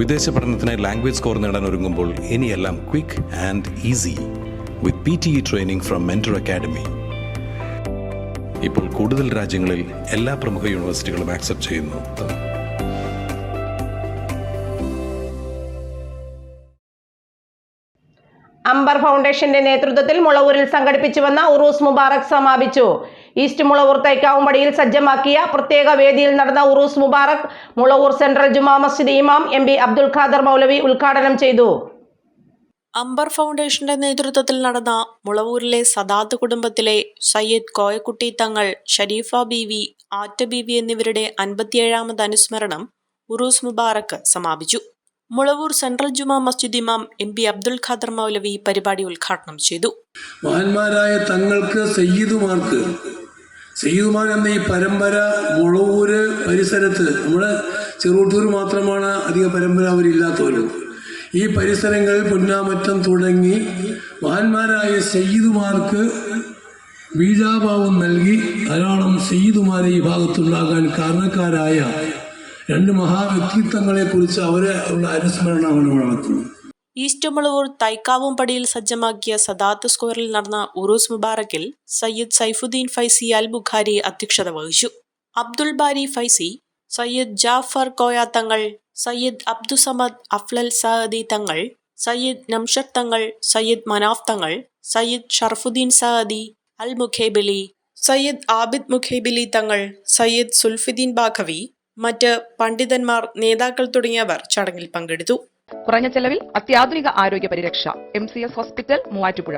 വിദേശ പഠനത്തിനായി language score നേടാൻ ഒരുങ്ങുമ്പോൾ ഇനിയെല്ലാം quick and easy with P T E training from Mentor Academy ഇപ്പോൾ കൂടുതൽ രാജ്യങ്ങളിൽ എല്ലാ പ്രമുഖ യൂണിവേഴ്സിറ്റികളും ആക്സെപ്റ്റ് ചെയ്യുന്നു. അംബർ ഫൗണ്ടേഷന്റെ നേതൃത്വത്തിൽ മുളവൂരിൽ സംഘടിപ്പിച്ചു വന്ന ഉറൂസ് മുബാറക് സമാപിച്ചു. ഈസ്റ്റ് മുളവൂർ തൈക്കാവുംപടിയിൽ സജ്ജമാക്കിയ പ്രത്യേക വേദിയിൽ നടന്ന ഉറൂസ് മുബാറക് മുളവൂർ സെൻട്രൽ ജുമാ മസ്ജിദ് ഇമാം എം പി അബ്ദുൽ ഖാദർ മൗലവി ഉദ്ഘാടനം ചെയ്തു. അംബർ ഫൗണ്ടേഷന്റെ നേതൃത്വത്തിൽ നടന്ന മുളവൂരിലെ സദാത്ത് കുടുംബത്തിലെ സയ്യിദ് കോയക്കുട്ടി തങ്ങൾ ഷരീഫ ബീവി ആറ്റ ബീവി എന്നിവരുടെ അൻപത്തിയേഴാമത് അനുസ്മരണം ഉറൂസ് മുബാറക് സമാപിച്ചു. മുളവൂർ സെൻട്രൽ ജുമാ മസ്ജിദ് ഇമാം എം പി അബ്ദുൽ ഖാദർ മൗലവി പരിപാടി ഉദ്ഘാടനം ചെയ്തു. മഹാന്മാരായ തങ്ങൾക്ക് സയ്യിദുമാർക്ക് സയ്യിദുമാർ എന്ന ഈ പരമ്പര മുളവൂര് പരിസരത്ത് നമ്മുടെ ചെറുട്ടൂർ മാത്രമാണ് അധിക പരമ്പര അവരില്ലാത്തവരും. ഈ പരിസരങ്ങളിൽ പൊന്നാമറ്റം തുടങ്ങി മഹാന്മാരായ സയ്യിദുമാർക്ക് ബീജാഭാവം നൽകി ധാരാളം സയ്യിദുമാരെ ഈ ഭാഗത്തുണ്ടാകാൻ കാരണക്കാരായ രണ്ട് മഹാവ്യക്തിത്വങ്ങളെ കുറിച്ച് അവരെ ഉള്ള അനുസ്മരണമാണ് ഇവിടെ നടത്തുന്നത് ഈസ്റ്റ് മുളവൂർ തൈക്കാവുംപടിയിൽ സജ്ജമാക്കിയ സദാത്ത് സ്ക്വയറിൽ നടന്ന ഉറൂസ് മുബാറക്കിൽ സയ്യിദ് സൈഫുദ്ദീൻ ഫൈസി അൽ ബുഖാരി അധ്യക്ഷത വഹിച്ചു. അബ്ദുൽ ബാരി ഫൈസി സയ്യിദ് ജാഫർ കോയ തങ്ങൾ സയ്യിദ് അബ്ദുസമദ് അഫ്ലൽ സഹദി തങ്ങൾ സയ്യിദ് നംഷർ തങ്ങൾ സയ്യിദ് മനാഫ് തങ്ങൾ സയ്യിദ് ഷർഫുദ്ദീൻ സഹദി അൽ മുഖേബിലി സയ്യിദ് ആബിദ് മുഖേബിലി തങ്ങൾ സയ്യിദ് സുൽഫുദ്ദീൻ ബാഖവി മറ്റ് പണ്ഡിതന്മാർ നേതാക്കൾ തുടങ്ങിയവർ ചടങ്ങിൽ പങ്കെടുത്തു. കുറഞ്ഞ ചെലവിൽ അത്യാധുനിക ആരോഗ്യ പരിരക്ഷ M C S hospital Muvattupuzha.